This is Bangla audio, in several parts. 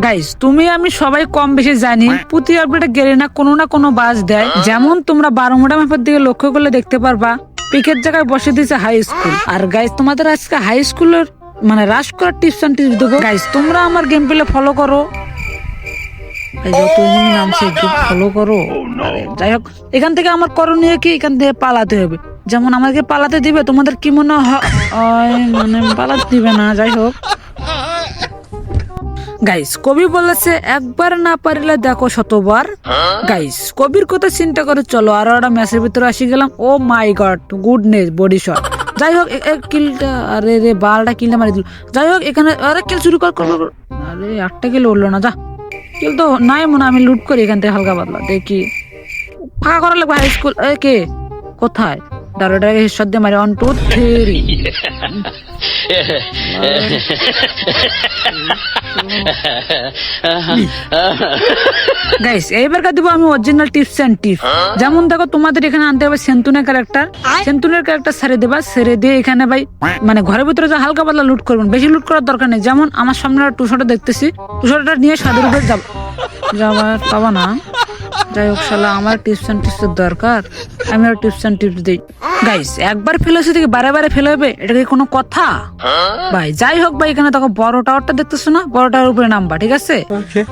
গাইস তুমি আমি সবাই কম বেশি জানি প্রতি আপডেটে গেলে না কোনো না কোনো বাস দেয়। যেমন তোমরা বারোমোটা ম্যাপের দিকে লক্ষ্য করলে দেখতে পারবা পিকের জায়গায় বসে দিয়েছে হাই স্কুল আর গাইস তোমাদের আজকে হাই স্কুলের মানে রাশ করার টিপস অ্যান্ড টিপস দেবো। গাইস তোমরা আমার গেম প্লে ফলো করো। নামছে ফলো করো। যাই হোক এখান থেকে আমার করণীয় কি? এখান থেকে পালাতে হবে। যেমন আমাকে পালাতে দিবে তোমাদের কি মনে হয়? মানে পালাতে দিবে না যাই হোক। গাইস, কবি বলেছে, একবার না পারিলে দেখো শতবার। গাইস, কবির কথা চিন্তা করে চলো, আরও একটা ম্যাচের ভিতরে আসি গেলাম। ও my god, goodness, body shot. যাই হোক কিলটা, আরে রে, বালটা কিলটা মারি দিল। যাই হোক, এখানে আরে কিল শুরু কর। আরে, আটটা কিল উঠল না, যা। কিল তো নাই মনে আমি লুট করি এখান থেকে হালকা পাতলা, দেখি। ফাঁকা করা লাগবে হাই স্কুল এ কে? কোথায়? দারোটাকে হিসাব দিয়ে মারি ওয়ান টু থ্রি গাইস এইবার দিব আমি অরিজিনাল টিপস এন্ড টিপস যেমন দেখো তোমাদের এখানে আনতে হবে সেন্তুনের ক্যারেক্টার সেন্তুনের ক্যারেক্টার ছেড়ে দেবা ছেড়ে দিয়ে এখানে ভাই মানে ঘরের ভিতরে যে হালকা পাতলা লুট করবেন বেশি লুট করার দরকার নেই। যেমন আমার সামনে টু শটা দেখতেছি টু শটা নিয়ে সাদের উপরে যাব যাবার পাবা না। যাই হোক শালা আমার টিপস এন্ড টিপস দরকার। আমি আর টিপস এন্ড টিপস দিই। গাইস একবার ফেল হয়েছে থেকে বারে বারে ফেল হবে এটা কি কোনো কথা? ভাই যাই হোক ভাই এখানে দেখো বড় টাওয়ারটা দেখতেছো না? বড় টাওয়ার উপরে নামবা ঠিক আছে?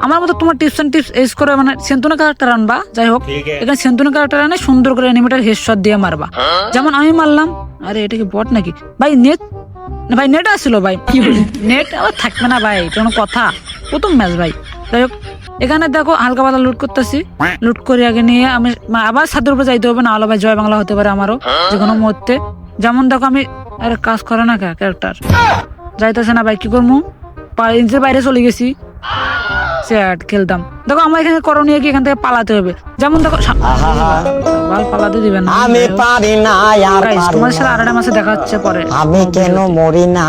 আমার মতো তোমার টিপস এন্ড টিপস এস করে মানে সেন্তুনা ক্যারেক্টার আনবা যাই হোক। এখানে সেন্তুনা ক্যারেক্টার আনে সুন্দর করে এনিমেটার হেডশট দিয়ে মারবা। যেমন আমি মারলাম আরে এটা কি বট নাকি? ভাই নেট ভাই নেট আসছিল ভাই। নেট আবার থাকবে না ভাই কোনো কথা। প্রথম ম্যাচ ভাই। যাই হোক এখানে দেখো হালকা পাতলা লুট করতেছি। লুট করে আগে নিয়ে আমি আবার ছাদের উপরে যাইতে হবে না হলে ভাই জয় বাংলা হতে পারে আমারও যে কোনো মুহূর্তে। যেমন দেখো আমি আরে কাজ করে না ক্যারেক্টার যাইতেছে না ভাই কি করব? ইঞ্চের বাইরে চলে গেছি। চ্যাট খেলতাম। দেখো আমার এখানে করণীয় কি এখান থেকে পালাতে হবে। যেমন দেখো পালাতে দিবে না। আমি পারি না তোমার সাথে আরেকটা মাসে দেখা হচ্ছে পরে। আমি কেন মরি না?